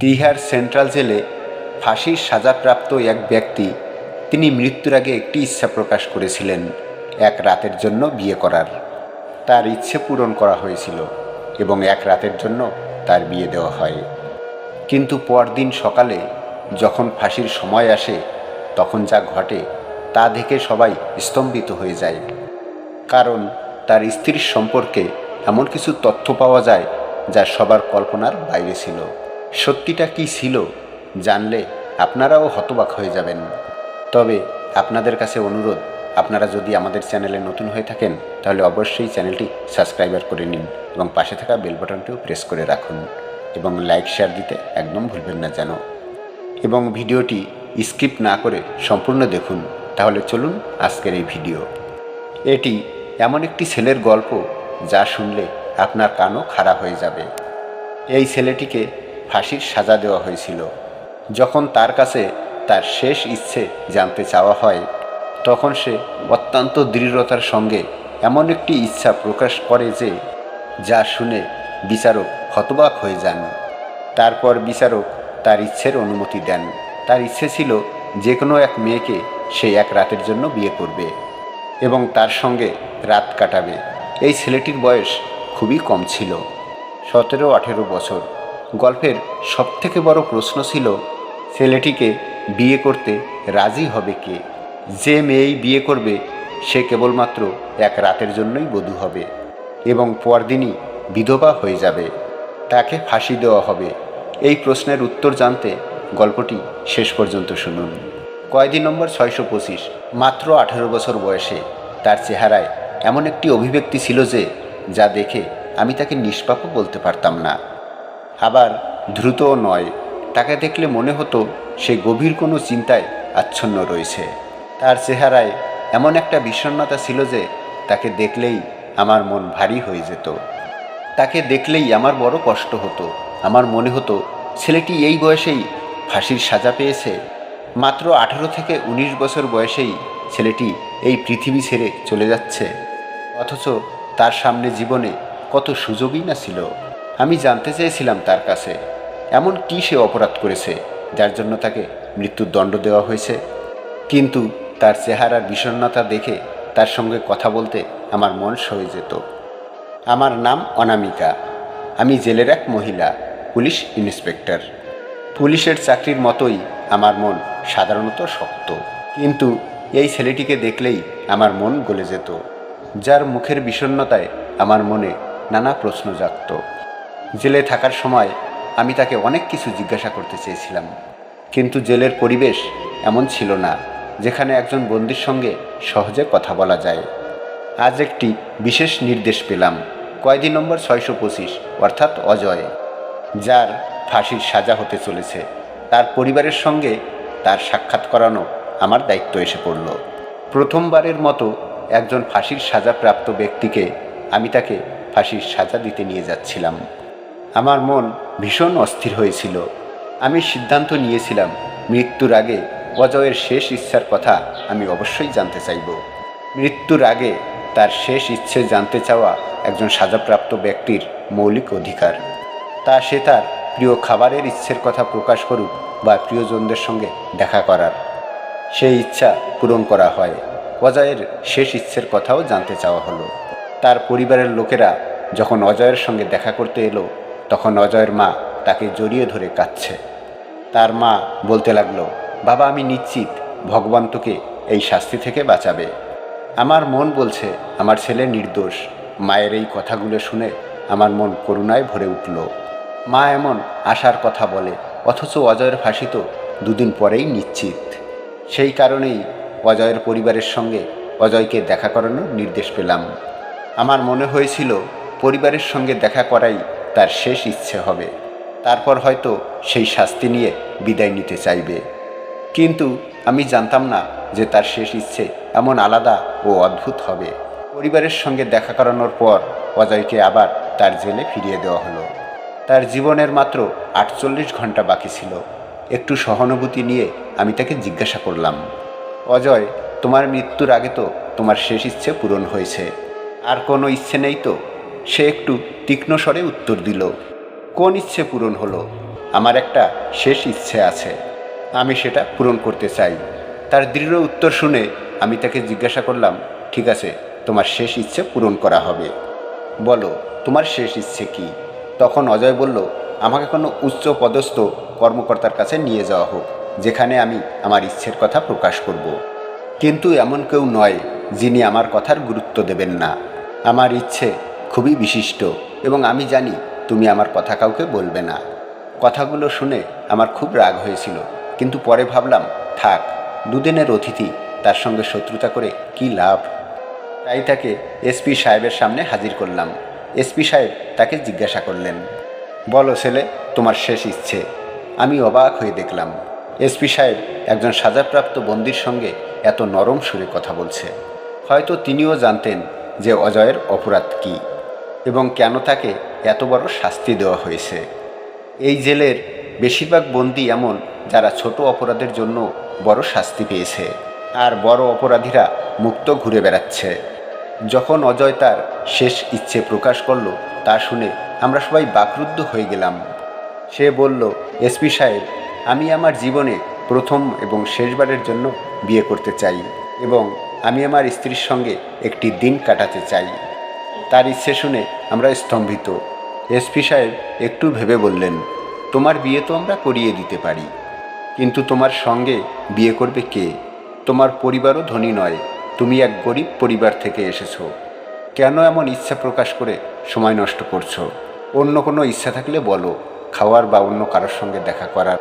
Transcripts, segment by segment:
Tihar central জেলে ফাঁসির সাজাপ্রাপ্ত এক ব্যক্তি তিনি মৃত্যুর আগে একটি ইচ্ছা প্রকাশ করেছিলেন, এক রাতের জন্য বিয়ে করার। তার ইচ্ছে পূরণ করা হয়েছিল এবং এক রাতের জন্য তার বিয়ে দেওয়া হয়। কিন্তু পরদিন সকালে যখন ফাঁসির সময় আসে, তখন যা ঘটে তা দেখে সবাই স্তম্ভিত হয়ে যায়। কারণ তার স্ত্রীর সম্পর্কে এমন কিছু তথ্য পাওয়া যায় যা সবার কল্পনার বাইরে ছিল। সত্যিটা কি ছিল জানলে আপনারাও হতবাক হয়ে যাবেন। তবে আপনাদের কাছে অনুরোধ, আপনারা যদি আমাদের চ্যানেলে নতুন হয়ে থাকেন, তাহলে অবশ্যই চ্যানেলটি সাবস্ক্রাইবার করে নিন এবং পাশে থাকা বেল বাটনটিও প্রেস করে রাখুন এবং লাইক, শেয়ার দিতে একদম ভুলবেন না যেন। এবং ভিডিওটি স্কিপ না করে সম্পূর্ণ দেখুন, তাহলে চলুন আজকের এই ভিডিও। এটি এমন একটি ছেলের গল্প যা শুনলে আপনার কানও খাড়া হয়ে যাবে। এই ছেলেটিকে ফাঁসির সাজা দেওয়া হয়েছিল। যখন তার কাছে তার শেষ ইচ্ছে জানতে চাওয়া হয়, তখন সে অত্যন্ত দৃঢ়তার সঙ্গে এমন একটি ইচ্ছা প্রকাশ করে যে, যা শুনে বিচারক হতবাক হয়ে যান। তারপর বিচারক তার ইচ্ছের অনুমতি দেন। তার ইচ্ছে ছিল যে কোনো এক মেয়েকে সে এক রাতের জন্য বিয়ে করবে এবং তার সঙ্গে রাত কাটাবে। এই ছেলেটির বয়স খুবই কম ছিল, সতেরো আঠেরো বছর। গল্পের সবথেকে বড় প্রশ্ন ছিল, ছেলেটিকে বিয়ে করতে রাজি হবে কে? যে মেয়েই বিয়ে করবে, সে কেবলমাত্র এক রাতের জন্যই বধূ হবে এবং পরদিনই বিধবা হয়ে যাবে। তাকে ফাঁসি দেওয়া হবে। এই প্রশ্নের উত্তর জানতে গল্পটি শেষ পর্যন্ত শুনুন। কয়েদি নম্বর ছয়শো পঁচিশ, মাত্র আঠেরো বছর বয়সে। তার চেহারায় এমন একটি অভিব্যক্তি ছিল যে, যা দেখে আমি তাকে নিষ্পাপও বলতে পারতাম না। আবার দ্রুতও নয়। তাকে দেখলে মনে হতো সে গভীর কোনো চিন্তায় আচ্ছন্ন রয়েছে। তার চেহারায় এমন একটা বিষণ্ণতা ছিল যে তাকে দেখলেই আমার মন ভারী হয়ে যেত। তাকে দেখলেই আমার বড় কষ্ট হতো। আমার মনে হতো, ছেলেটি এই বয়সেই ফাঁসির সাজা পেয়েছে। মাত্র আঠেরো থেকে ১৯ বছর বয়সেই ছেলেটি এই পৃথিবী ছেড়ে চলে যাচ্ছে। অথচ তার সামনে জীবনে কত সুযোগই না ছিল। আমি জানতে চেয়েছিলাম তার কাছে। এমন কী সে অপরাধ করেছে, যার জন্য তাকে মৃত্যুর দণ্ড দেওয়া হয়েছে? কিন্তু তার চেহারার বিষণ্ণতা দেখে তার সঙ্গে কথা বলতে আমার মন সয়ে যেত। আমার নাম অনামিকা। আমি জেলের এক মহিলা, পুলিশ ইন্সপেক্টর। পুলিশের চাকরির মতোই আমার মন সাধারণত শক্ত। কিন্তু এই ছেলেটিকে দেখলেই আমার মন গলে যেত, যার মুখের বিষণ্ণতায় আমার মনে নানা প্রশ্ন জাগত। জেলে থাকার সময় আমি তাকে অনেক কিছু জিজ্ঞাসা করতে চেয়েছিলাম। কিন্তু জেলের পরিবেশ এমন ছিল না, যেখানে একজন বন্দির সঙ্গে সহজে কথা বলা যায়। আজ একটি বিশেষ নির্দেশ পেলাম কয়েদি নম্বর ছয়শো পঁচিশ, অর্থাৎ অজয়, যার ফাঁসির সাজা হতে চলেছে। তার পরিবারের সঙ্গে তার সাক্ষাৎ করানো আমার দায়িত্ব এসে পড়ল। প্রথমবারের মতো একজন ফাঁসির সাজাপ্রাপ্ত ব্যক্তিকে আমি তাকে ফাঁসির সাজা দিতে নিয়ে যাচ্ছিলাম। আমার মন ভীষণ অস্থির হয়েছিল। আমি সিদ্ধান্ত নিয়েছিলাম, মৃত্যুর আগে অজয়ের শেষ ইচ্ছার কথা আমি অবশ্যই জানতে চাইব। মৃত্যুর আগে তার শেষ ইচ্ছে জানতে চাওয়া একজন সাজাপ্রাপ্ত ব্যক্তির মৌলিক অধিকার। তা সে তার প্রিয় খাবারের ইচ্ছের কথা প্রকাশ করুক বা প্রিয়জনদের সঙ্গে দেখা করার। সেই ইচ্ছা পূরণ করা হয়। অজয়ের শেষ ইচ্ছের কথাও জানতে চাওয়া হলো। তার পরিবারের লোকেরা যখন অজয়ের সঙ্গে দেখা করতে এলো তখন অজয়ের মা তাকে জড়িয়ে ধরে কাঁদছে। তার মা বলতে লাগল, বাবা, আমি নিশ্চিত ভগবান তোকে এই শাস্তি থেকে বাঁচাবে। আমার মন বলছে, আমার ছেলে নির্দোষ। মায়ের এই কথাগুলো শুনে আমার মন করুণায় ভরে উঠল। মা এমন আশার কথা বলে, অথচ অজয়ের ফাঁসি তো দুদিন পরেই নিশ্চিত। সেই কারণেই অজয়ের পরিবারের সঙ্গে অজয়কে দেখা করানোর নির্দেশ পেলাম। আমার মনে হয়েছিল, পরিবারের সঙ্গে দেখা করাই তার শেষ ইচ্ছে হবে। তারপর হয়তো সেই শাস্তি নিয়ে বিদায় নিতে চাইবে। কিন্তু আমি জানতাম না যে তার শেষ ইচ্ছে এমন আলাদা ও অদ্ভুত হবে। পরিবারের সঙ্গে দেখা করানোর পর অজয়কে আবার তার জেলে ফিরিয়ে দেওয়া হলো। তার জীবনের মাত্র আটচল্লিশ ঘণ্টা বাকি ছিল। একটু সহানুভূতি নিয়ে আমি তাকে জিজ্ঞাসা করলাম, অজয়, তোমার মৃত্যুর আগে তো তোমার শেষ ইচ্ছে পূরণ হয়েছে। আর কোনো ইচ্ছে নেই তো? সে একটু তীক্ষ্ণ স্বরে উত্তর দিল, কোন ইচ্ছে পূরণ হলো? আমার একটা শেষ ইচ্ছে আছে। আমি সেটা পূরণ করতে চাই। তার দৃঢ় উত্তর শুনে আমি তাকে জিজ্ঞাসা করলাম, ঠিক আছে, তোমার শেষ ইচ্ছে পূরণ করা হবে। বলো, তোমার শেষ ইচ্ছে কি? তখন অজয় বলল, আমাকে কোনো উচ্চ পদস্থ কর্মকর্তার কাছে নিয়ে যাওয়া হোক, যেখানে আমি আমার ইচ্ছের কথা প্রকাশ করব। কিন্তু এমন কেউ নয় যিনি আমার কথার গুরুত্ব দেবেন না। আমার ইচ্ছে খুবই বিশিষ্ট এবং আমি জানি তুমি আমার কথা কাউকে বলবে না। কথাগুলো শুনে আমার খুব রাগ হয়েছিল, কিন্তু পরে ভাবলাম, থাক, দুদিনের অতিথি, তার সঙ্গে শত্রুতা করে কি লাভ? তাই তাকে এসপি সাহেবের সামনে হাজির করলাম। এসপি সাহেব তাকে জিজ্ঞাসা করলেন, বলো ছেলে, তোমার শেষ ইচ্ছে। আমি অবাক হয়ে দেখলাম এসপি সাহেব একজন সাজাপ্রাপ্ত বন্দির সঙ্গে এত নরম সুরে কথা বলছে। হয়তো তিনিও জানতেন যে অজয়ের অপরাধ কী। এবং কেন তাকে এত বড় শাস্তি দেওয়া হয়েছে? এই জেলের বেশিরভাগ বন্দি এমন যারা ছোট অপরাধের জন্য বড় শাস্তি পেয়েছে। আর বড় অপরাধীরা মুক্ত ঘুরে বেড়াচ্ছে। যখন অজয় তার শেষ ইচ্ছে প্রকাশ করল, তা শুনে আমরা সবাই বাকরুদ্ধ হয়ে গেলাম। সে বলল এসপি সাহেব, আমি আমার জীবনে প্রথম এবং শেষবারের জন্য বিয়ে করতে চাই এবং আমি আমার স্ত্রীর সঙ্গে একটি দিন কাটাতে চাই। তার ইচ্ছে শুনে আমরা স্তম্ভিত। এসপি সাহেব একটু ভেবে বললেন, তোমার বিয়ে তো আমরা করিয়ে দিতে পারি। কিন্তু তোমার সঙ্গে বিয়ে করবে কে? তোমার পরিবারও ধনী নয়। তুমি এক গরিব পরিবার থেকে এসেছ। কেন এমন ইচ্ছা প্রকাশ করে সময় নষ্ট করছ? অন্য কোনো ইচ্ছা থাকলে বলো, খাওয়ার বা অন্য কারোর সঙ্গে দেখা করার।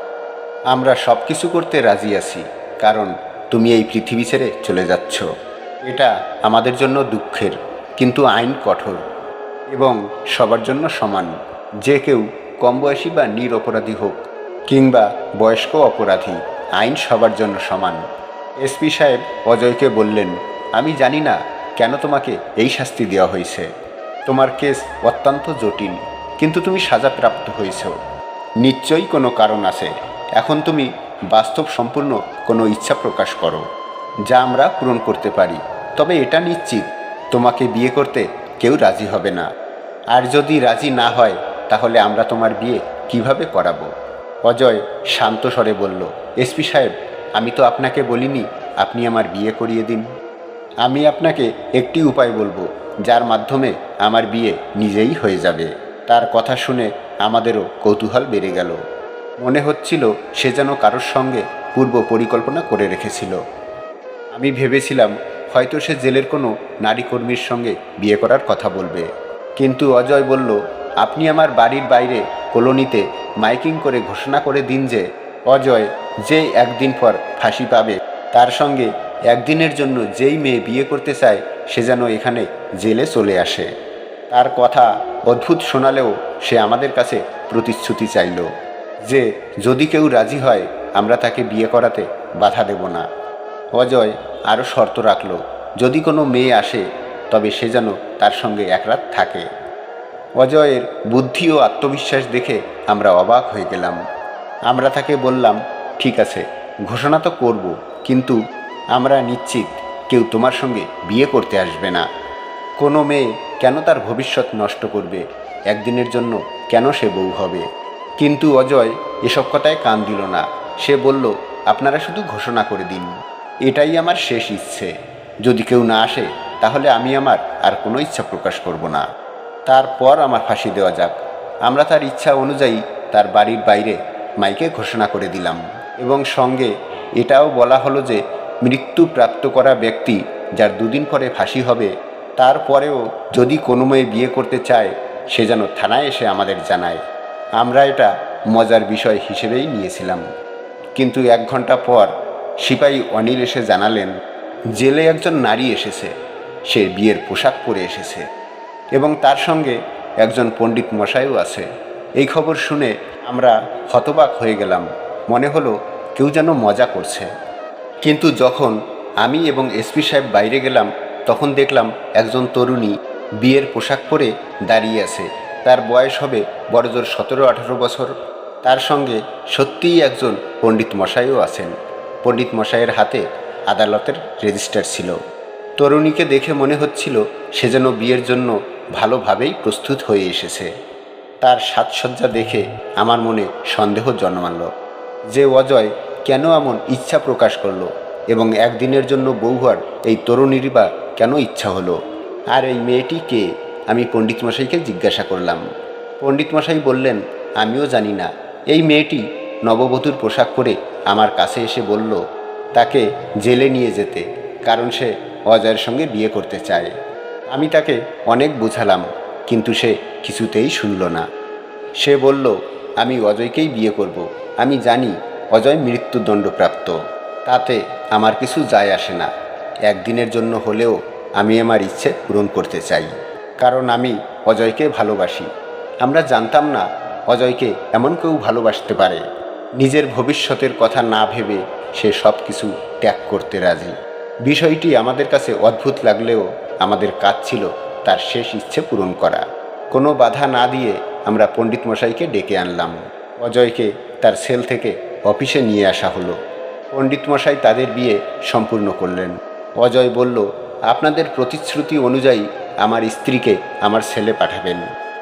আমরা সব কিছু করতে রাজি আছি, কারণ তুমি এই পৃথিবী ছেড়ে চলে যাচ্ছ। এটা আমাদের জন্য দুঃখের কিন্তু আইন কঠোর এবং সবার জন্য সমান। যে কেউ কম বয়সী বা নিরপরাধী হোক কিংবা বয়স্ক অপরাধী, আইন সবার জন্য সমান। এসপি সাহেব অজয়কে বললেন, আমি জানি না কেন তোমাকে এই শাস্তি দেওয়া হয়েছে। তোমার কেস অত্যন্ত জটিল, কিন্তু তুমি সাজাপ্রাপ্ত হয়েছ। নিশ্চয়ই কোনো কারণ আছে। এখন তুমি বাস্তব সম্পূর্ণ কোনো ইচ্ছা প্রকাশ করো, যা আমরা পূরণ করতে পারি। তবে এটা নিশ্চিত তোমাকে বিয়ে করতে কেউ রাজি হবে না। আর যদি রাজি না হয়, তাহলে আমরা তোমার বিয়ে কীভাবে করাবো? অজয় শান্ত স্বরে বলল এসপি সাহেব, আমি তো আপনাকে বলিনি, আপনি আমার বিয়ে করিয়ে দিন। আমি আপনাকে একটি উপায় বলব, যার মাধ্যমে আমার বিয়ে নিজেই হয়ে যাবে। তার কথা শুনে আমাদেরও কৌতূহল বেড়ে গেল। মনে হচ্ছিল সে যেন কারোর সঙ্গে পূর্ব পরিকল্পনা করে রেখেছিল। আমি ভেবেছিলাম হয়তো সে জেলের কোনো নারী কর্মীর সঙ্গে বিয়ে করার কথা বলবে। কিন্তু অজয় বলল, আপনি আমার বাড়ির বাইরে কলোনিতে মাইকিং করে ঘোষণা করে দিন যে অজয় যে একদিন পর ফাঁসি পাবে। তার সঙ্গে একদিনের জন্য যেই মেয়ে বিয়ে করতে চায়, সে যেন এখানে জেলে চলে আসে। তার কথা অদ্ভুত শোনালেও সে আমাদের কাছে প্রতিশ্রুতি চাইল যে, যদি কেউ রাজি হয়, আমরা তাকে বিয়ে করাতে বাধা দেব না। অজয় আরও শর্ত রাখল, যদি কোনো মেয়ে আসে, তবে সে যেন তার সঙ্গে এক রাত থাকে। অজয়ের বুদ্ধি ও আত্মবিশ্বাস দেখে আমরা অবাক হয়ে গেলাম। আমরা তাকে বললাম, ঠিক আছে, ঘোষণা তো করব, কিন্তু আমরা নিশ্চিত কেউ তোমার সঙ্গে বিয়ে করতে আসবে না। কোনো মেয়ে কেন তার ভবিষ্যৎ নষ্ট করবে? একদিনের জন্য কেন সে বউ হবে? কিন্তু অজয় এসব কথায় কান দিল না। সে বলল, আপনারা শুধু ঘোষণা করে দিন। এটাই আমার শেষ ইচ্ছে। যদি কেউ না আসে, তাহলে আমি আমার আর কোনো ইচ্ছা প্রকাশ করব না। তারপর আমার ফাঁসি দেওয়া যাক। আমরা তার ইচ্ছা অনুযায়ী তার বাড়ির বাইরে মাইকে ঘোষণা করে দিলাম এবং সঙ্গে এটাও বলা হলো যে, মৃত্যু প্রাপ্ত করা ব্যক্তি যার দুদিন পরে ফাঁসি হবে তারপরেও যদি কোনো মেয়ে বিয়ে করতে চায়, সে যেন থানায় এসে আমাদের জানায়। আমরা এটা মজার বিষয় হিসেবেই নিয়েছিলাম। কিন্তু এক ঘণ্টা পর সিপাহী অনিল এসে জানালেন, জেলে একজন নারী এসেছে। সে বিয়ের পোশাক পরে এসেছে এবং তার সঙ্গে একজন পণ্ডিত মশাইও আছে। এই খবর শুনে আমরা হতবাক হয়ে গেলাম। মনে হলো কেউ যেন মজা করছে। কিন্তু যখন আমি এবং এসপি সাহেব বাইরে গেলাম, তখন দেখলাম একজন তরুণী বিয়ের পোশাক পরে দাঁড়িয়ে আছে। তার বয়স হবে বড়জোর সতেরো আঠারো বছর। তার সঙ্গে সত্যিই একজন পণ্ডিত মশাইও আছেন। পণ্ডিত মশাইয়ের হাতে আদালতের রেজিস্টার ছিল। তরুণীকে দেখে মনে হচ্ছিল সে যেন বিয়ের জন্য ভালোভাবেই প্রস্তুত হয়ে এসেছে। তার সাজসজ্জা দেখে আমার মনে সন্দেহ জন্মালো যে অজয় কেন এমন ইচ্ছা প্রকাশ করল এবং একদিনের জন্য বউ হওয়ার এই তরুণীরই বা কেন ইচ্ছা হলো? আর এই মেয়েটি কে? আমি পণ্ডিত মশাইকে জিজ্ঞাসা করলাম। পণ্ডিত মশাই বললেন, আমিও জানি না। এই মেয়েটি নববধূর পোশাক পরে আমার কাছে এসে বলল, তাকে জেলে নিয়ে যেতে, কারণ সে অজয়ের সঙ্গে বিয়ে করতে চায়। আমি তাকে অনেক বুঝালাম, কিন্তু সে কিছুতেই শুনল না। সে বলল, আমি অজয়কেই বিয়ে করব। আমি জানি অজয় মৃত্যুদণ্ডপ্রাপ্ত। তাতে আমার কিছু যায় আসে না। একদিনের জন্য হলেও আমি আমার ইচ্ছে পূরণ করতে চাই। কারণ আমি অজয়কে ভালোবাসি। আমরা জানতাম না অজয়কে এমন কেউ ভালোবাসতে পারে। নিজের ভবিষ্যতের কথা না ভেবে সে সব কিছু ত্যাগ করতে রাজি। বিষয়টি আমাদের কাছে অদ্ভুত লাগলেও আমাদের কাজ ছিল তার শেষ ইচ্ছে পূরণ করা। কোনো বাধা না দিয়ে আমরা পণ্ডিত মশাইকে ডেকে আনলাম। অজয়কে তার সেল থেকে অফিসে নিয়ে আসা হলো। পণ্ডিত মশাই তাদের বিয়ে সম্পূর্ণ করলেন। অজয় বলল, আপনাদের প্রতিশ্রুতি অনুযায়ী আমার স্ত্রীকে আমার ছেলে পাঠাবেন।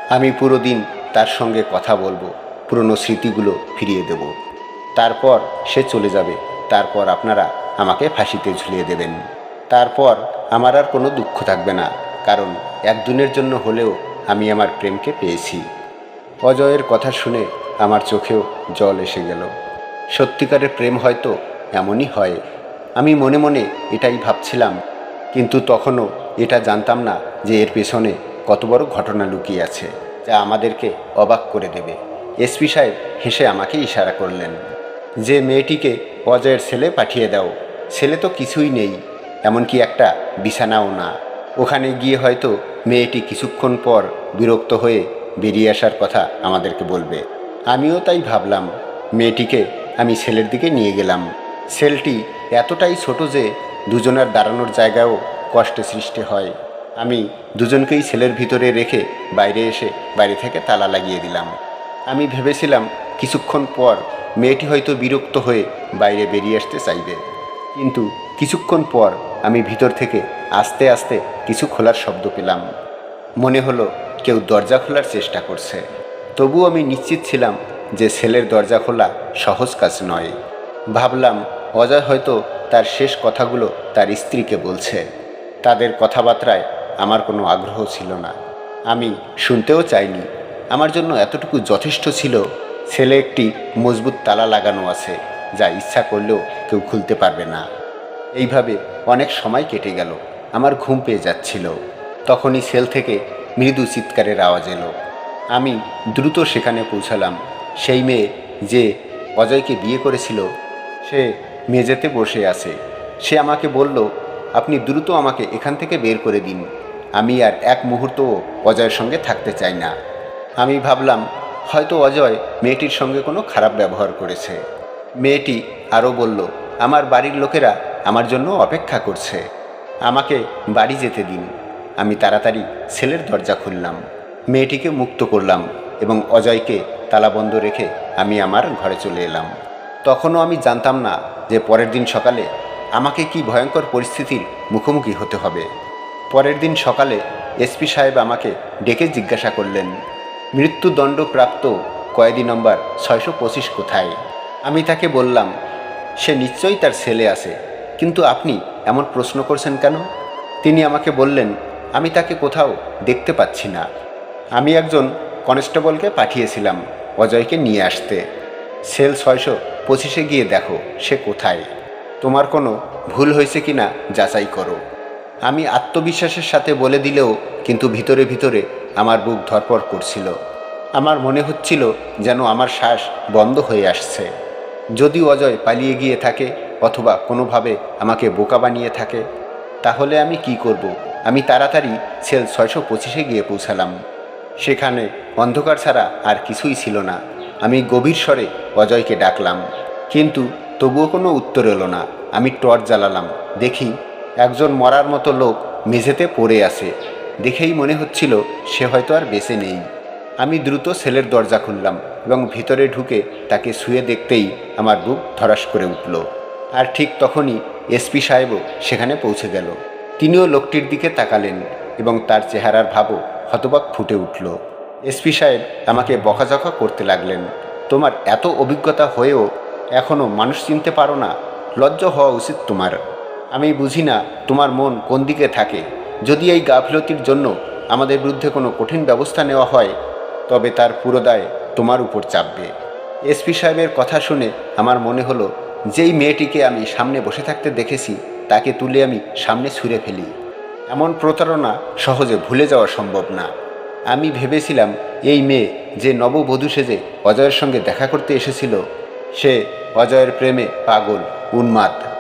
আমি পুরো দিন তার সঙ্গে কথা বলব। পুরনো স্মৃতিগুলো ফিরিয়ে দেব। তারপর সে চলে যাবে। তারপর আপনারা আমাকে ফাঁসিতে ঝুলিয়ে দেবেন। তারপর আমার আর কোনো দুঃখ থাকবে না, কারণ একদিনের জন্য হলেও আমি আমার প্রেমকে পেয়েছি। অজয়ের কথা শুনে আমার চোখেও জল এসে গেল। সত্যিকারের প্রেম হয়তো এমনই হয়। আমি মনে মনে এটাই ভাবছিলাম, কিন্তু তখনও এটা জানতাম না যে এর পেছনে কত বড় ঘটনা লুকিয়ে আছে, যা আমাদেরকে অবাক করে দেবে। এসপি সাহেব হেসে আমাকে ইশারা করলেন, যে মেয়েটিকে অজয়ের ছেলে পাঠিয়ে দাও, ছেলে তো কিছুই নেই, এমনকি একটা বিছানাও না। ওখানে গিয়ে হয়তো মেয়েটি কিছুক্ষণ পর বিরক্ত হয়ে বেরিয়ে আসার কথা আমাদেরকে বলবে। আমিও তাই ভাবলাম, মেয়েটিকে আমি ছেলের দিকে নিয়ে গেলাম। সেলটি এতটাই ছোট যে দুজনের দাঁড়ানোর জায়গাও কষ্টে সৃষ্টি হয়। আমি দুজনকেই ছেলের ভিতরে রেখে বাইরে এসে বাইরে থেকে তালা লাগিয়ে দিলাম। আমি ভেবেছিলাম কিছুক্ষণ পর মেয়েটি হয়তো বিরক্ত হয়ে বাইরে বেরিয়ে আসতে চাইবে। কিন্তু কিছুক্ষণ পর আমি ভিতর থেকে আস্তে আস্তে কিছু খোলার শব্দ পেলাম। মনে হলো কেউ দরজা খোলার চেষ্টা করছে। তবু আমি নিশ্চিত ছিলাম যে ছেলের দরজা খোলা সহজ কাজ নয়। ভাবলাম অজয় হয়তো তার শেষ কথাগুলো তার স্ত্রীকে বলছে। তাদের কথাবার্তায় আমার কোনো আগ্রহ ছিল না। আমি শুনতেও চাইনি আমার জন্য এতটুকু যথেষ্ট ছিল, ছেলে একটি মজবুত তালা লাগানো আছে, যা ইচ্ছা করলেও কেউ খুলতে পারবে না। এইভাবে অনেক সময় কেটে গেল, আমার ঘুম পেয়ে যাচ্ছিল। তখনই সেল থেকে মৃদু চিৎকারের আওয়াজ এলো। আমি দ্রুত সেখানে পৌঁছালাম। সেই মেয়ে যে অজয়কে বিয়ে করেছিল, সে মেঝেতে বসে আছে। সে আমাকে বলল, আপনি দ্রুত আমাকে এখান থেকে বের করে দিন। আমি আর এক মুহূর্তও অজয়ের সঙ্গে থাকতে চাই না। আমি ভাবলাম, হয়তো অজয় মেয়েটির সঙ্গে কোনো খারাপ ব্যবহার করেছে। মেয়েটি আরও বলল, আমার বাড়ির লোকেরা আমার জন্য অপেক্ষা করছে। আমাকে বাড়ি যেতে দিন। আমি তাড়াতাড়ি ছেলের দরজা খুললাম। মেয়েটিকে মুক্ত করলাম এবং অজয়কে তালাবন্ধ রেখে আমি আমার ঘরে চলে এলাম। তখনও আমি জানতাম না যে পরের দিন সকালে আমাকে কি ভয়ঙ্কর পরিস্থিতির মুখোমুখি হতে হবে। পরের দিন সকালে এসপি সাহেব আমাকে ডেকে জিজ্ঞাসা করলেন মৃত্যুদণ্ডপ্রাপ্ত কয়েদি নম্বর ছয়শো পঁচিশ কোথায়? আমি তাকে বললাম, সে নিশ্চয়ই তার ছেলে আছে, কিন্তু আপনি এমন প্রশ্ন করছেন কেন? তিনি আমাকে বললেন, আমি তাকে কোথাও দেখতে পাচ্ছি না। আমি একজন কনস্টেবলকে পাঠিয়েছিলাম অজয়কে নিয়ে আসতে। সেল ছয়শো পঁচিশে গিয়ে দেখো সে কোথায়। তোমার কোনো ভুল হয়েছে কি না যাচাই করো। আমি আত্মবিশ্বাসের সাথে বলে দিলেও কিন্তু ভিতরে ভিতরে আমার বুক ধরপড় করছিল। আমার মনে হচ্ছিল যেন আমার শ্বাস বন্ধ হয়ে আসছে। যদি অজয় পালিয়ে গিয়ে থাকে অথবা কোনোভাবে আমাকে বোকা বানিয়ে থাকে, তাহলে আমি কি করব। আমি তাড়াতাড়ি সেল ছয়শো পঁচিশে গিয়ে পৌঁছালাম। সেখানে অন্ধকার ছাড়া আর কিছুই ছিল না। আমি গভীর স্বরে অজয়কে ডাকলাম। কিন্তু তবুও কোনো উত্তর এলো না। আমি টর্চ জ্বালালাম। দেখি, একজন মরার মতো লোক মেঝেতে পড়ে আছে। দেখেই মনে হচ্ছিল সে হয়তো আর বেঁচে নেই। আমি দ্রুত সেলের দরজা খুললাম এবং ভিতরে ঢুকে তাকে শুয়ে দেখতেই আমার বুক ধরাস করে উঠল। আর ঠিক তখনই এসপি সাহেবও সেখানে পৌঁছে গেল। তিনিও লোকটির দিকে তাকালেন এবং তার চেহারার ভাবও হতবাক ফুটে উঠল। এসপি সাহেব আমাকে বকাঝকা করতে লাগলেন। তোমার এত অভিজ্ঞতা হয়েও এখনও মানুষ চিনতে পারো না। লজ্জ হওয়া উচিত তোমার। আমি বুঝি না তোমার মন কোন দিকে থাকে। যদি এই গাফিলতির জন্য আমাদের বিরুদ্ধে কোনো কঠিন ব্যবস্থা নেওয়া হয়, তবে তার পুরো দায় তোমার উপর চাপবে। এসপি সাহেবের কথা শুনে আমার মনে হলো, যেই মেয়েটিকে আমি সামনে বসে থাকতে দেখেছি, তাকে তুলে আমি সামনে ছুঁড়ে ফেলি। এমন প্রতারণা সহজে ভুলে যাওয়া সম্ভব না। আমি ভেবেছিলাম, এই মেয়ে যে নববধূ সেজে অজয়ের সঙ্গে দেখা করতে এসেছিল, সে অজয়ের প্রেমে পাগল, উন্মাদ।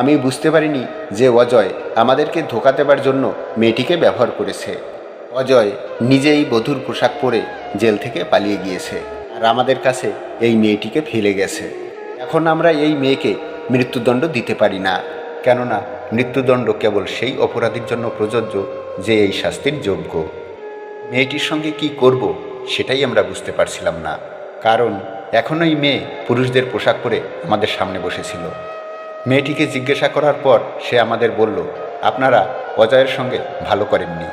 আমি বুঝতে পারিনি যে অজয় আমাদেরকে ধোকা দেবার জন্য মেয়েটিকে ব্যবহার করেছে। অজয় নিজেই বধূর পোশাক পরে জেল থেকে পালিয়ে গিয়েছে আর আমাদের কাছে এই মেয়েটিকে ফেলে গেছে। এখন আমরা এই মেয়েকে মৃত্যুদণ্ড দিতে পারি না, কেননা মৃত্যুদণ্ড কেবল সেই অপরাধীর জন্য প্রযোজ্য যে এই শাস্তির যোগ্য। মেয়েটির সঙ্গে কি করব সেটাই আমরা বুঝতে পারছিলাম না, কারণ এখনই মেয়ে পুরুষদের পোশাক পরে আমাদের সামনে বসেছিল। মেয়েটিকে জিজ্ঞাসা করার পর সে আমাদের বলল, আপনারা অজয়ের সঙ্গে ভালো করেননি।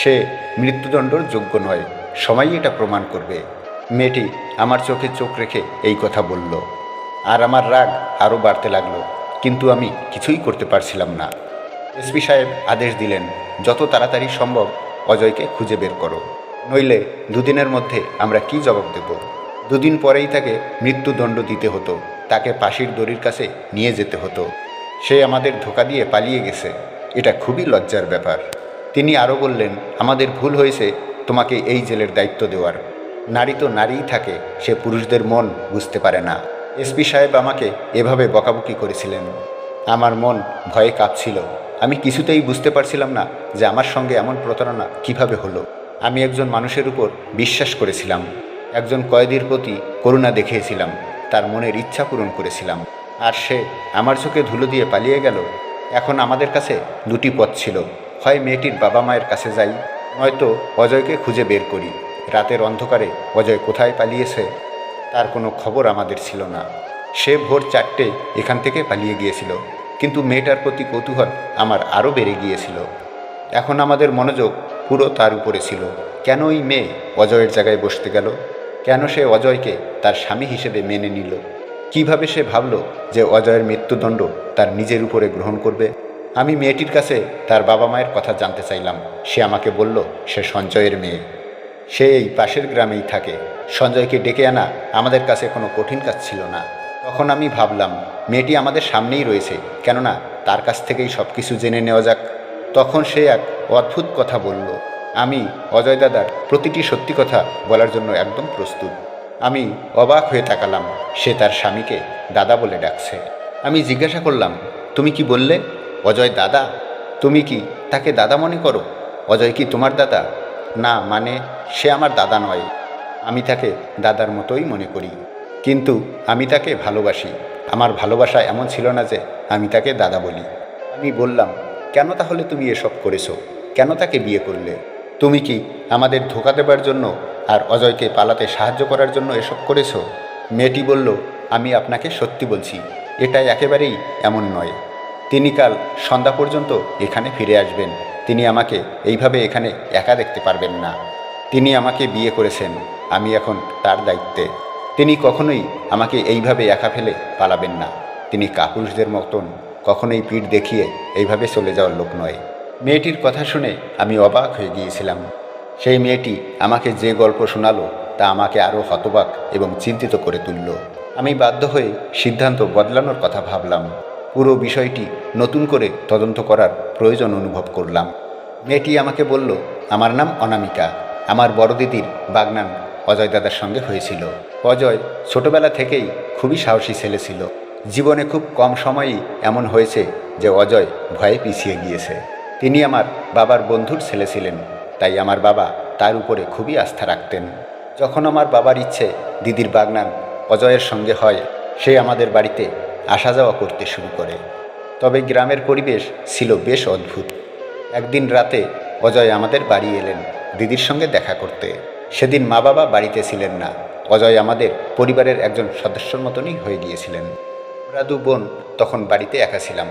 সে মৃত্যুদণ্ডর যোগ্য নয় সময়ই এটা প্রমাণ করবে। মেয়েটি আমার চোখে চোখ রেখে এই কথা বলল। আর আমার রাগ আরও বাড়তে লাগল, কিন্তু আমি কিছুই করতে পারছিলাম না। এসপি সাহেব আদেশ দিলেন, যত তাড়াতাড়ি সম্ভব অজয়কে খুঁজে বের করো। নইলে দুদিনের মধ্যে আমরা কি জবাব দেব? দুদিন পরেই তাকে মৃত্যুদণ্ড দিতে হতো। তাকে পাশির দড়ির কাছে নিয়ে যেতে হতো। সে আমাদের ধোকা দিয়ে পালিয়ে গেছে। এটা খুবই লজ্জার ব্যাপার। তিনি আরও বললেন, আমাদের ভুল হয়েছে, তোমাকে এই জেলের দায়িত্ব দেওয়ার। নারী তো নারীই থাকে, সে পুরুষদের মন বুঝতে পারে না। এসপি সাহেব আমাকে এভাবে বকাবকি করেছিলেন। আমার মন ভয়ে কাঁপছিল। আমি কিছুতেই বুঝতে পারছিলাম না যে আমার সঙ্গে এমন প্রতারণা কীভাবে হলো। আমি একজন মানুষের উপর বিশ্বাস করেছিলাম। একজন কয়েদির প্রতি করুণা দেখিয়েছিলাম। তার মনের ইচ্ছা পূরণ করেছিলাম। আর সে আমার চোখে ধুলো দিয়ে পালিয়ে গেল। এখন আমাদের কাছে দুটি পথ ছিল। হয় মেয়েটির বাবা মায়ের কাছে যাই, নয়তো অজয়কে খুঁজে বের করি। রাতের অন্ধকারে অজয় কোথায় পালিয়েছে, তার কোনো খবর আমাদের ছিল না। সে ভোর চারটে এখান থেকে পালিয়ে গিয়েছিল। কিন্তু মেয়েটার প্রতি কৌতূহল আমার আরও বেড়ে গিয়েছিল। এখন আমাদের মনোযোগ পুরো তার উপরে ছিল। কেন ওই মেয়ে অজয়ের জায়গায় বসতে গেল? কেন সে অজয়কে তার স্বামী হিসেবে মেনে নিল? কীভাবে সে ভাবল যে অজয়ের মৃত্যুদণ্ড তার নিজের উপরে গ্রহণ করবে? আমি মেয়েটির কাছে তার বাবা মায়ের কথা জানতে চাইলাম। সে আমাকে বলল, সে সঞ্জয়ের মেয়ে। সে এই পাশের গ্রামেই থাকে। সঞ্জয়কে ডেকে আনা আমাদের কাছে কোনো কঠিন কাজ ছিল না। তখন আমি ভাবলাম, মেয়েটি আমাদের সামনেই রয়েছে। কেননা তার কাছ থেকেই সব কিছু জেনে নেওয়া যাক। তখন সে এক অদ্ভুত কথা বলল আমি, অজয় দাদার প্রতিটি সত্যি কথা বলার জন্য একদম প্রস্তুত। আমি অবাক হয়ে তাকালাম, সে তার স্বামীকে দাদা বলে ডাকছে। আমি জিজ্ঞাসা করলাম, তুমি কি বললে? অজয় দাদা? তুমি কি তাকে দাদা মনে করো? অজয় কি তোমার দাদা? না মানে সে আমার দাদা নয়। আমি তাকে দাদার মতোই মনে করি। কিন্তু আমি তাকে ভালোবাসি। আমার ভালোবাসা এমন ছিল না যে আমি তাকে দাদা বলি। আমি বললাম, কেন তাহলে তুমি এসব করেছ? কেন তাকে বিয়ে করলে? তুমি কি আমাদের ধোকা দেবার জন্য আর অজয়কে পালাতে সাহায্য করার জন্য এসব করেছ? মেয়েটি বলল, আমি আপনাকে সত্যি বলছি এটা একেবারেই এমন নয়। তিনি কাল সন্ধ্যা পর্যন্ত এখানে ফিরে আসবেন। তিনি আমাকে এইভাবে এখানে একা দেখতে পারবেন না। তিনি আমাকে বিয়ে করেছেন, আমি এখন তার দায়িত্বে। তিনি কখনোই আমাকে এইভাবে একা ফেলে পালাবেন না। তিনি কাপুরুষদের মতন, কখনোই পিঠ দেখিয়ে এইভাবে চলে যাওয়ার লোক নয়। মেয়েটির কথা শুনে আমি অবাক হয়ে গিয়েছিলাম। সেই মেয়েটি আমাকে যে গল্প শোনালো তা আমাকে আরও হতবাক এবং চিন্তিত করে তুলল। আমি বাধ্য হয়ে সিদ্ধান্ত বদলানোর কথা ভাবলাম। পুরো বিষয়টি নতুন করে তদন্ত করার প্রয়োজন অনুভব করলাম। মেয়েটি আমাকে বলল, আমার নাম অনামিকা। আমার বড় দিদির বাগনান অজয় দাদার সঙ্গে হয়েছিল। অজয় ছোটবেলা থেকেই খুবই সাহসী ছেলে ছিল। জীবনে খুব কম সময়ই এমন হয়েছে যে অজয় ভয়ে পিছিয়ে গিয়েছে। তিনি আমার বাবার বন্ধুর ছেলে ছিলেন, তাই আমার বাবা তার উপরে খুবই আস্থা রাখতেন। যখন আমার বাবার ইচ্ছে দিদির বাগনান অজয়ের সঙ্গে হয়, সে আমাদের বাড়িতে আসা যাওয়া করতে শুরু করে। তবে গ্রামের পরিবেশ ছিল বেশ অদ্ভুত। একদিন রাতে অজয় আমাদের বাড়ি এলেন দিদির সঙ্গে দেখা করতে। সেদিন মা বাবা বাড়িতে ছিলেন না, অজয় আমাদের পরিবারের একজন সদস্যর মতনই হয়ে গিয়েছিলেন। আমরা দু বোন তখন বাড়িতে একা ছিলাম,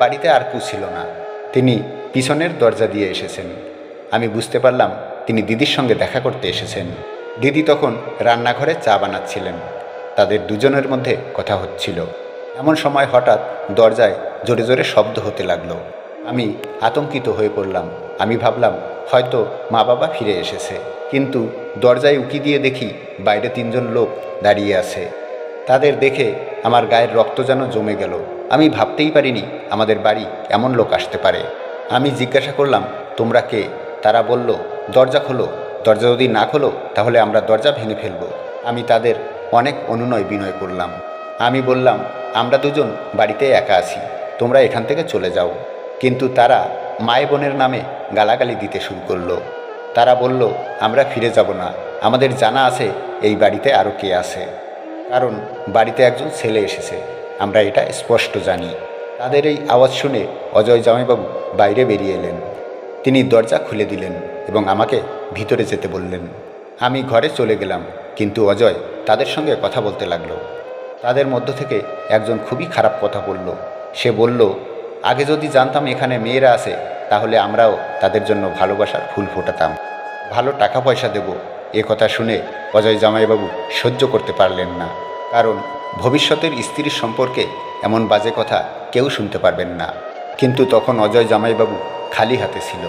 বাড়িতে আর কেউ ছিল না। তিনি পিছনের দরজা দিয়ে এসেছেন। আমি বুঝতে পারলাম তিনি দিদির সঙ্গে দেখা করতে এসেছেন। দিদি তখন রান্নাঘরে চা বানাচ্ছিলেন। তাদের দুজনের মধ্যে কথা হচ্ছিল। এমন সময় হঠাৎ দরজায় জোরে জোরে শব্দ হতে লাগল। আমি আতঙ্কিত হয়ে পড়লাম। আমি ভাবলাম, হয়তো মা বাবা ফিরে এসেছে। কিন্তু দরজায় উকি দিয়ে দেখি বাইরে তিনজন লোক দাঁড়িয়ে আছে। তাদের দেখে আমার গায়ের রক্ত যেন জমে গেল। আমি ভাবতেই পারিনি আমাদের বাড়ি এমন লোক আসতে পারে। আমি জিজ্ঞাসা করলাম, তোমরা কে? তারা বলল, দরজা খোলো। দরজা যদি না খোলো, তাহলে আমরা দরজা ভেঙে ফেলব। আমি তাদের অনেক অনুনয় বিনয় করলাম। আমি বললাম, আমরা দুজন বাড়িতে একা আছি। তোমরা এখান থেকে চলে যাও। কিন্তু তারা মায়ে বোনের নামে গালাগালি দিতে শুরু করল। তারা বলল, আমরা ফিরে যাব না। আমাদের জানা আছে এই বাড়িতে আরও কে আছে। কারণ বাড়িতে একজন ছেলে এসেছে। আমরা এটা স্পষ্ট জানি। তাদের এই আওয়াজ শুনে অজয় জামাইবাবু বাইরে বেরিয়ে এলেন। তিনি দরজা খুলে দিলেন এবং আমাকে ভিতরে যেতে বললেন। আমি ঘরে চলে গেলাম, কিন্তু অজয় তাদের সঙ্গে কথা বলতে লাগল। তাদের মধ্য থেকে একজন খুবই খারাপ কথা বলল। সে বলল, আগে যদি জানতাম এখানে মেয়েরা আছে, তাহলে আমরাও তাদের জন্য ভালোবাসার ফুল ফোটাতাম। ভালো টাকা পয়সা দেব। এ কথা শুনে অজয় জামাইবাবু সহ্য করতে পারলেন না। কারণ ভবিষ্যতের স্ত্রীর সম্পর্কে এমন বাজে কথা কেউ শুনতে পারবেন না। কিন্তু তখন অজয় জামাইবাবু খালি হাতে ছিল।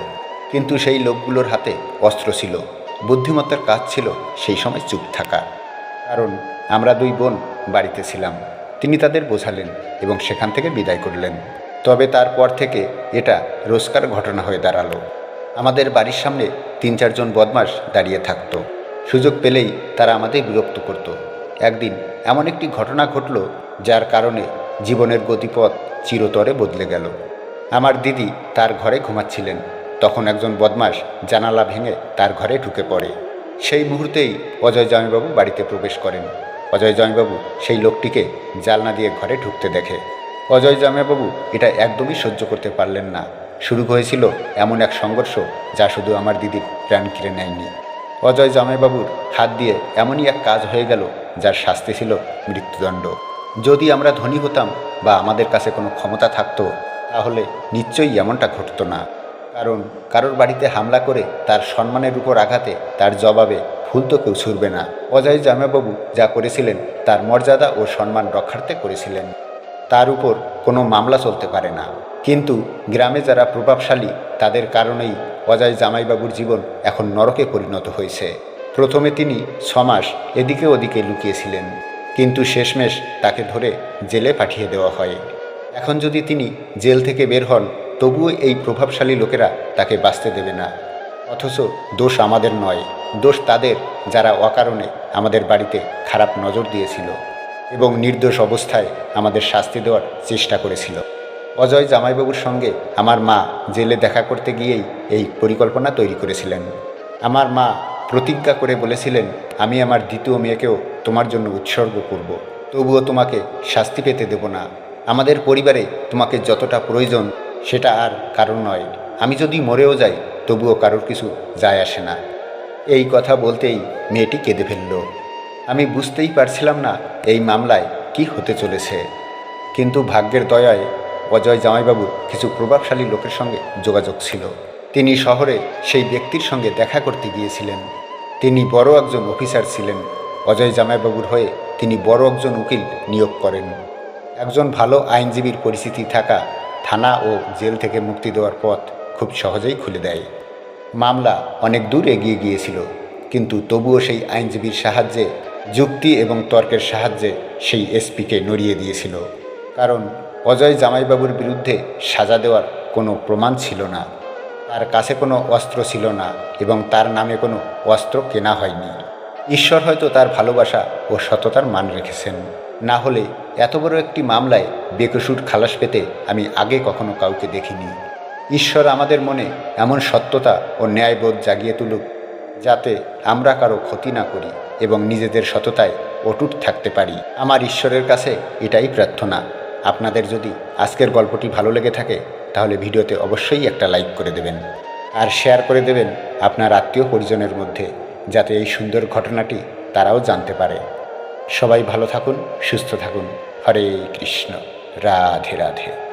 কিন্তু সেই লোকগুলোর হাতে অস্ত্র ছিল। বুদ্ধিমত্তার কাজ ছিল সেই সময় চুপ থাকা। কারণ আমরা দুই বোন বাড়িতে ছিলাম। তিনি তাদের বোঝালেন এবং সেখান থেকে বিদায় করলেন। তবে তারপর থেকে এটা রোজকার ঘটনা হয়ে দাঁড়াল। আমাদের বাড়ির সামনে তিন চারজন বদমাস দাঁড়িয়ে থাকত। সুযোগ পেলেই তারা আমাদের বিরক্ত করত। একদিন এমন একটি ঘটনা ঘটল যার কারণে জীবনের গতিপথ চিরতরে বদলে গেল। আমার দিদি তার ঘরে ঘুমাচ্ছিলেন। তখন একজন বদমাস জানালা ভেঙে তার ঘরে ঢুকে পড়ে। সেই মুহূর্তেই অজয় জামাইবাবু বাড়িতে প্রবেশ করেন। অজয় জামাইবাবু সেই লোকটিকে জালনা দিয়ে ঘরে ঢুকতে দেখে। অজয় জামাইবাবু এটা একদমই সহ্য করতে পারলেন না। শুরু হয়েছিল এমন এক সংঘর্ষ যা শুধু আমার দিদির প্রাণ কেড়ে নেয়নি। অজয় জামাইবাবুর হাত দিয়ে এমনই এক কাজ হয়ে গেল যার শাস্তি ছিল মৃত্যুদণ্ড। যদি আমরা ধনী হতাম বা আমাদের কাছে কোনো ক্ষমতা থাকতো, তাহলে নিশ্চয়ই এমনটা ঘটতো না। কারণ কারোর বাড়িতে হামলা করে তার সম্মানের উপর আঘাতে তার জবাবে ফুল তো কেউ ছুড়বে না। অজয় জামাইবাবু যা করেছিলেন, তার মর্যাদা ও সম্মান রক্ষার্থে করেছিলেন। তার উপর কোনো মামলা চলতে পারে না। কিন্তু গ্রামে যারা প্রভাবশালী, তাদের কারণেই অজয় জামাইবাবুর জীবন এখন নরকে পরিণত হয়েছে। প্রথমে তিনি ছমাস এদিকে ওদিকে লুকিয়েছিলেন। কিন্তু শেষমেশ তাকে ধরে জেলে পাঠিয়ে দেওয়া হয়। এখন যদি তিনি জেল থেকে বের হন, তবুও এই প্রভাবশালী লোকেরা তাকে বাঁচতে দেবে না। অথচ দোষ আমাদের নয়, দোষ তাদের যারা অকারণে আমাদের বাড়িতে খারাপ নজর দিয়েছিল এবং নির্দোষ অবস্থায় আমাদের শাস্তি দেওয়ার চেষ্টা করেছিল। অজয় জামাইবাবুর সঙ্গে আমার মা জেলে দেখা করতে গিয়েই এই পরিকল্পনা তৈরি করেছিলেন। আমার মা প্রতিজ্ঞা করে বলেছিলেন, আমি আমার দ্বিতীয় মেয়েকেও তোমার জন্য উৎসর্গ করব। তবুও তোমাকে শাস্তি পেতে দেব না। আমাদের পরিবারে তোমাকে যতটা প্রয়োজন, সেটা আর কারণ নয়। আমি যদি মরেও যাই, তবুও কারোর কিছু যায় আসে না। এই কথা বলতেই মেয়েটি কেঁদে ফেলল। আমি বুঝতেই পারছিলাম না এই মামলায় কি হতে চলেছে। কিন্তু ভাগ্যের দয়ায় অজয় জামাইবাবুর কিছু প্রভাবশালী লোকের সঙ্গে যোগাযোগ ছিল। তিনি শহরে সেই ব্যক্তির সঙ্গে দেখা করতে গিয়েছিলেন। তিনি বড় একজন অফিসার ছিলেন। অজয় জামাইবাবুর হয়ে তিনি বড় একজন উকিল নিয়োগ করেন। একজন ভালো আইনজীবীর পরিস্থিতি থাকা থানা ও জেল থেকে মুক্তি দেওয়ার পথ খুব সহজেই খুলে দেয়। মামলা অনেক দূর এগিয়ে গিয়েছিল, কিন্তু তবুও সেই আইনজীবীর সাহায্যে, যুক্তি এবং তর্কের সাহায্যে সেই এসপিকে নড়িয়ে দিয়েছিল। কারণ অজয় জামাইবাবুর বিরুদ্ধে সাজা দেওয়ার কোনো প্রমাণ ছিল না। তার কাছে কোনো অস্ত্র ছিল না এবং তার নামে কোনো অস্ত্র কেনা হয়নি। ঈশ্বর হয়তো তার ভালোবাসা ও সততার মান রেখেছেন। না হলে এত বড় একটি মামলায় বেকসুর খালাস পেতে আমি আগে কখনো কাউকে দেখিনি। ঈশ্বর আমাদের মনে এমন সত্যতা ও ন্যায়বোধ জাগিয়ে তুলুক, যাতে আমরা কারও ক্ষতি না করি এবং নিজেদের সততায় অটুট থাকতে পারি। আমার ঈশ্বরের কাছে এটাই প্রার্থনা। আপনাদের যদি আজকের গল্পটি ভালো লেগে থাকে তাহলে ভিডিওতে অবশ্যই একটা লাইক করে দেবেন। আর শেয়ার করে দেবেন আপনার আত্মীয় পরিজনের মধ্যে, যাতে এই সুন্দর ঘটনাটি তারাও জানতে পারে। সবাই ভালো থাকুন, সুস্থ থাকুন। হরে কৃষ্ণ। রাধে রাধে।